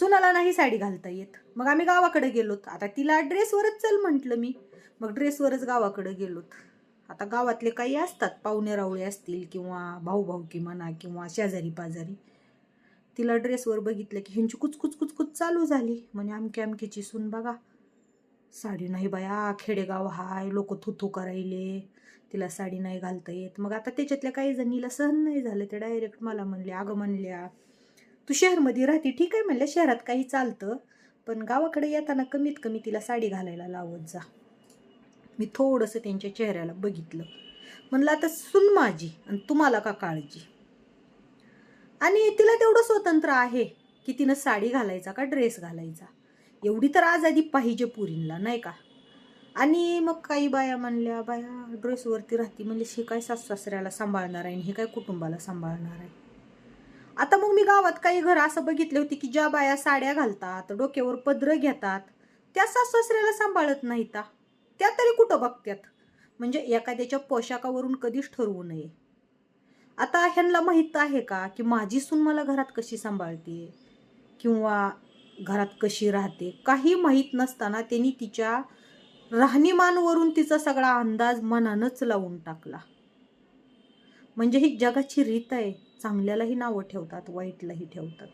सुनाला नाही साडी घालता येत. मग आम्ही गावाकडे गेलोत. आता तिला ड्रेसवरच चल म्हटलं मी. मग ड्रेसवरच गावाकडे गेलोत. आता गावातले काही असतात पाहुणे रावळे असतील किंवा भाऊ भाऊकी म्हणा किंवा शेजारी पाजारी तिला ड्रेसवर बघितलं की ह्यांची कुचकुच कुचकुच चालू झाली. म्हणे अमकी अमकीची सून बघा. साडी नाही बाया खेडेगाव हाय लोक थुथू करायले तिला साडी नाही घालता येत. मग आता त्याच्यातल्या काही जणीला सहन नाही झालं. ते डायरेक्ट मला म्हणले अगं म्हणल्या तू शहरमध्ये राहते ठीक आहे म्हणलं शहरात काही चालतं पण गावाकडे येताना कमीत कमी तिला साडी घालायला लावत जा. मी थोडंसं त्यांच्या चेहऱ्याला बघितलं. म्हणलं आता सुन माझी आणि तुम्हाला का काळजी? आणि तिला तेवढं स्वतंत्र आहे की तिनं साडी घालायचा का ड्रेस घालायचा. एवढी तर आजादी पाहिजे पुरींला नाही का? आणि मग काही बाया म्हणल्या बाया ड्रेसवरती राहती. म्हणजे हे काय सासू सासऱ्याला सांभाळणार आहे आणि हे काय कुटुंबाला सांभाळणार आहे? आता मग मी गावात काही घर असं बघितले होते की ज्या बाया साड्या घालतात डोक्यावर पदरं घेतात त्या सासऱ्याला सांभाळत नाहीत. त्या तरी कुठं बघतात म्हणजे एखाद्याच्या पोशाखावरून कधीच ठरवू नये. आता ह्यांना माहीत आहे का की माझी सून मला घरात कशी सांभाळते? किंवा घरात कशी राहते? काही माहीत नसताना त्यांनी तिच्या राहणीमानवरून तिचा सगळा अंदाज मनानंच लावून टाकला. म्हणजे ही जगाची रीत आहे. चांगल्यालाही नावं ठेवतात वाईटलाही ठेवतात.